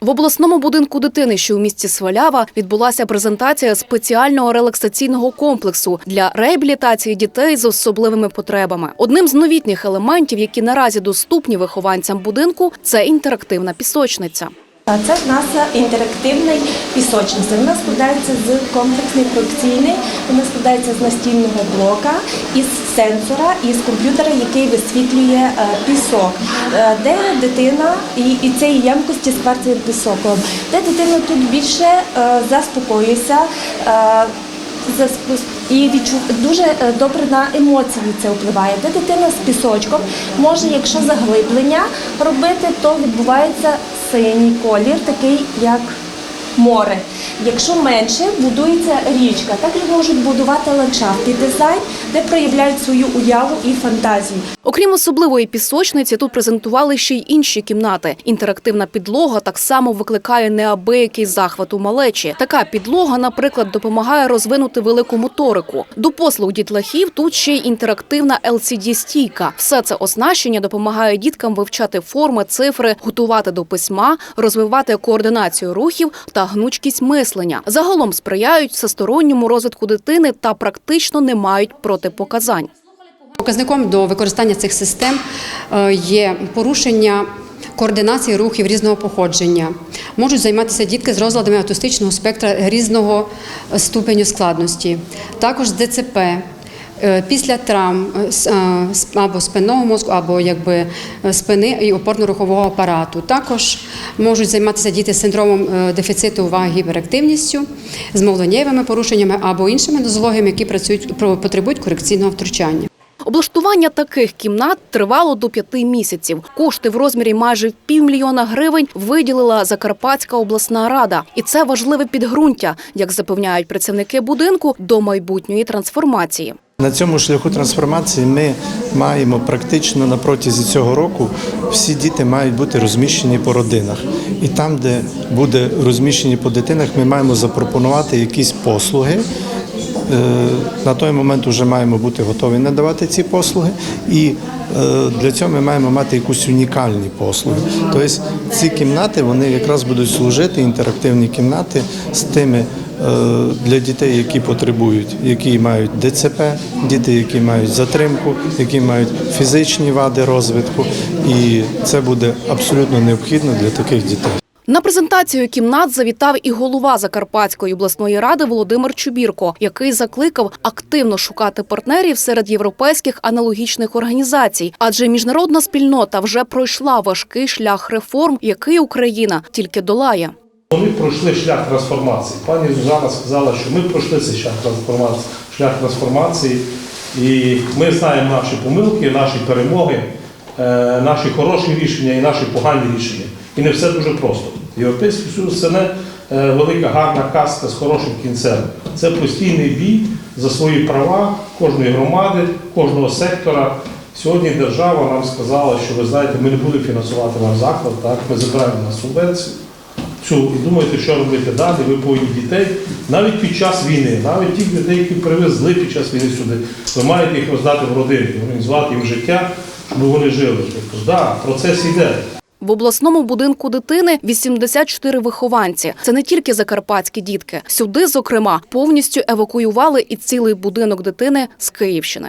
В обласному будинку дитини, що у місті Свалява, відбулася презентація спеціального релаксаційного комплексу для реабілітації дітей з особливими потребами. Одним з новітніх елементів, які наразі доступні вихованцям будинку, це інтерактивна пісочниця. Це в нас інтерактивний пісочниця. Вона складається з комплексний проекційний, вона складається з настільного блока, із сенсора, і з комп'ютера, який висвітлює е, пісок, е, де дитина і, і цієї ямкості з кварцевим пісоком, де дитина тут більше е, заспокоюється. засп- і дуже добре на емоції це впливає. Де дитина з пісочком може, якщо заглиблення робити, то відбувається синій колір, такий як море. Якщо менше, будується річка. Також можуть будувати ландшафтний дизайн, де проявляють свою уяву і фантазію. Окрім особливої пісочниці, тут презентували ще й інші кімнати. Інтерактивна підлога так само викликає неабиякий захват у малечі. Така підлога, наприклад, допомагає розвинути велику моторику. До послуг дітлахів тут ще й інтерактивна LCD-стійка. Все це оснащення допомагає діткам вивчати форми, цифри, готувати до письма, розвивати координацію рухів та гнучкість мислення. Загалом сприяють всесторонньому розвитку дитини та практично не мають протипоказань. Показником до використання цих систем е, є порушення координації рухів різного походження. Можуть займатися дітки з розладами аутистичного спектра різного е, ступеню складності, також з ДЦП. Е, Після травм е, е, або спинного мозку, або якби спини і опорно-рухового апарату. Також можуть займатися діти з синдромом дефіциту уваги гіперактивністю, з мовленнєвими порушеннями або іншими нозологіями, які працюють потребують корекційного втручання. Облаштування таких кімнат тривало до п'яти місяців. Кошти в розмірі майже півмільйона гривень виділила Закарпатська обласна рада, і це важливе підґрунтя, як запевняють працівники будинку, до майбутньої трансформації. На цьому шляху трансформації ми маємо практично на протязі цього року всі діти мають бути розміщені по родинах. І там, де буде розміщені по дитинах, ми маємо запропонувати якісь послуги. Е, На той момент вже маємо бути готові надавати ці послуги, і е, для цього ми маємо мати якусь унікальні послуги. Тобто ці кімнати вони якраз будуть служити інтерактивні кімнати з тими для дітей, які потребують, які мають ДЦП, діти, які мають затримку, які мають фізичні вади розвитку, і це буде абсолютно необхідно для таких дітей. На презентацію кімнат завітав і голова Закарпатської обласної ради Володимир Чубірко, який закликав активно шукати партнерів серед європейських аналогічних організацій, адже міжнародна спільнота вже пройшла важкий шлях реформ, який Україна тільки долає. Пройшли шлях трансформації. Пані Зузана сказала, що ми пройшли цей шлях трансформації, шлях трансформації, і ми знаємо наші помилки, наші перемоги, е, наші хороші рішення і наші погані рішення. І не все дуже просто. Європейський Союз це не е, велика гарна казка з хорошим кінцем. Це постійний бій за свої права кожної громади, кожного сектора. Сьогодні держава нам сказала, що ви знаєте, ми не будемо фінансувати ваш заклад, так? ми забираємо на субвенцію цю і думаєте, що робити далі. Ви повинні дітей навіть під час війни, навіть тих людей, які привезли під час війни сюди, ви маєте їх роздати в родини, організувати їм життя, щоб вони жили. Тобто, да, процес йде. В обласному будинку дитини 84 вихованці. Це не тільки закарпатські дітки. Сюди, зокрема, повністю евакуювали і цілий будинок дитини з Київщини.